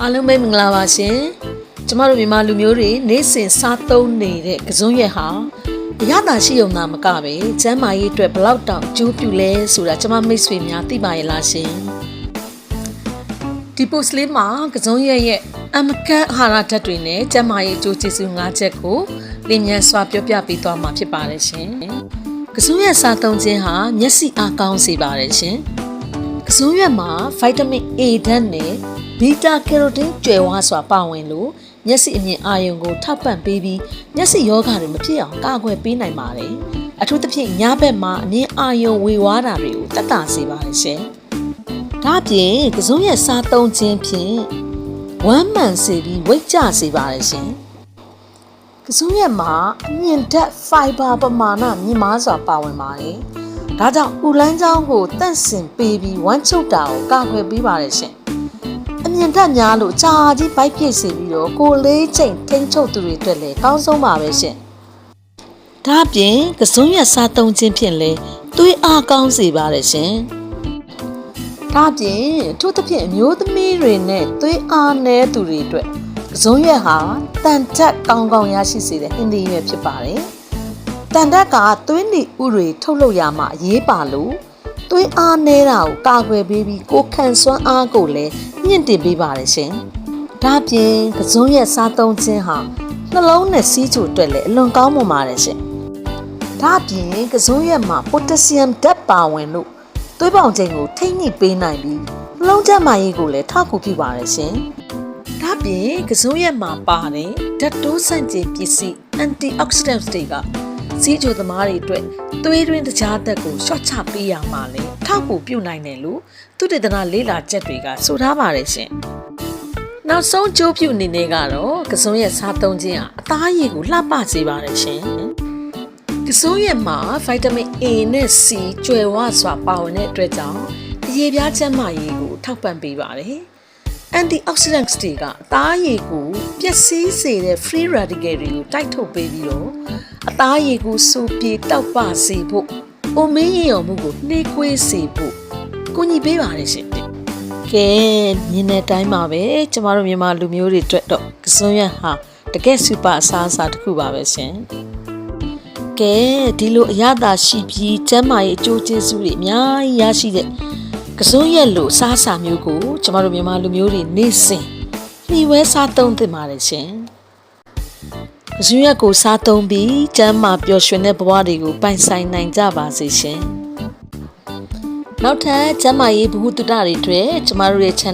အားလုံးပဲမင်္ဂလာပါရှင်ကျမတို့မြန်မာလူမျိုးတွေနေ့စဉ်စားသုံးနေတဲ့ကစွန်းရက်ဟာအရသာရှိုံသာမကပဲကျမ်းမာရေးအတွက်ဘလောက်တောင်ကျိုးပြူလဲဆိုတာကျမမိတ်ဆွေများသိပါရဲ့လားရှင်ဒီ post လေးမှာကစွန်းရက်ရဲ့အမကန်အာဟာရဓာတ်တွေနဲ့ကျန်းမာရေးအကျိုးကျေးဇူး၅ချက်ကိုလင်းမြန်စွာပြောပြပေးသွားမှာဖြစ်ပါတယ်ရှင်ကစွန်းရက်စားသုံးခြင်းဟာမျက်စိအားကောင်းစေပါတယ်ရှင် ကစုံရွက်မှာဗိုက်တာမင် A ဓာတ်နဲ့ဘီတာကယ်ရိုတင်းကျွယ်ဝစွာပါဝင်လို့မျက်စိအမြင်အာရုံကိုထောက်ပံ့ပေးပြီးမျက်စိယောဂတွေမဖြစ်အောင်ကာကွယ်ပေးနိုင်ပါတယ်။အထူးသဖြင့်ညဘက်မှာအမြင်အာရုံဝေဝါးတာတွေကိုတက်တာစေပါတယ်ရှင်။ဒါ့အပြင်ကစုံရွက်စားသုံးခြင်းဖြင့်ဝမ်းမှန်စေပြီးဝိတ်ကျစေပါတယ်ရှင်။ကစုံရွက်မှာအမြင့်ဓာတ် fiber ပမာဏမြင့်မားစွာပါဝင်ပါတယ်။ ဒါကြောင့်ဥလန်းချောင်းကိုတန့်စင်ပေးပြီးဝမ်းချုပ်တာကိုကာကွယ်ပေးပါရရှင်။အမြင်တက်များလို့ကြာကြီးဗိုက်ပြည့်စေပြီးတော့ကိုယ်လေးချိန်ထိန်းချုပ်သူတွေအတွက်လည်းကောင်းဆုံးပါပဲရှင်။ဒါအပြင်ကစွန်းရက်စားသုံးခြင်းဖြင့်လည်းသွေးအားကောင်းစေပါရရှင်။ဒါအပြင်အထူးသဖြင့်အမျိုးသမီးတွေနဲ့သွေးအားနည်းသူတွေအတွက်ကစွန်းရက်ဟာတန်တက်ကောင်းကောင်းရရှိစေတဲ့ဟင်းသီးရွက်ဖြစ်ပါတယ်။ တန်တက်ကသွေးနီဥတွေထုတ်လုပ်ရမှာအရေးပါလို့သွေးအားနေတာကိုကာကွယ်ပေးပြီးကိုယ်ခံစွမ်းအားကိုလည်းမြင့်တင်ပေးပါတယ်ရှင်။ဒါ့အပြင်ကစွန်းရဲ့စားသုံးခြင်းဟာနှလုံးနဲ့စီးချိုအတွက်လည်းအလွန်ကောင်းမွန်ပါတယ်ရှင်။ဒါ့အပြင်ကစွန်းရဲ့မှာပိုတက်ဆီယမ်ဓာတ်ပါဝင်လို့သွေးပေါင်ချိန်ကိုထိန်းညှိပေးနိုင်ပြီးနှလုံးကျန်းမာရေးကိုလည်းထောက်ကူပြုပါတယ်ရှင်။ဒါ့အပြင်ကစုံရက်မှာပါတဲ့ဓာတ်တိုးဆန့်ကျင်ပစ္စည်း antioxidants တွေက စီးချိုသမားတွေအတွက်သွေးတွင်းတကြားသက်ကိုရှော့ချပေးရမှာလေထောက်ကူပြုနိုင်တယ်လို့သုတေသနလေ့လာချက်တွေကဆိုထားပါတယ်ရှင်။နောက်ဆုံးကြိုးပြုအနေနဲ့ကတော့ကစုံရက်စားသုံးခြင်းဟာအသားရည်ကိုလှပစေပါတယ်ရှင်။ကစုံရက်မှာဗိုက်တာမင် A နဲ့ C ကျွယ်ဝစွာပါဝင်တဲ့အတွက်ကြောင့်အရေပြားကျန်းမာရေးကိုထောက်ပံ့ပေးပါတယ်။ antioxidants တွေကအသားရည်ကိုပျက်စီးစေတဲ့ free radical တွေကိုတိုက်ထုတ်ပေးပြီးတော့ အသားရည်ကိုစူပြေတောက်ပစေဖို့အိုမင်းရင်ရောမှုကိုနှေးကွေးစေဖို့ကူညီပေးပါတယ်ရှင်။ကဲမြင်တဲ့အတိုင်းပါပဲကျမတို့မြန်မာလူမျိုးတွေအတွက်တော့ကစွန်းရဟာတကယ်စူပါအစားအစာတစ်ခုပါပဲရှင်။ကဲဒီလိုအရသာရှိပြီးကျမ်းမာရေးအကျိုးကျေးဇူးတွေအများကြီးရရှိတဲ့ကစွန်းရက်လို့စားစာမျိုးကိုကျမတို့မြန်မာလူမျိုးတွေနေ့စဉ်နှီးဝဲစားသုံးသင့်ပါတယ်ရှင် ကစွန်းရက်ကိုစားသုံးပြီးကျမ်းမာပျော်ရွှင်တဲ့ဘဝတွေကိုပိုင်ဆိုင်နိုင်ကြပါစေရှင်နောက်ထပ်ကျမ်းမာရေးဘ ഹു တုဒတွေအတွက်ကျမတို့ရဲ့ channel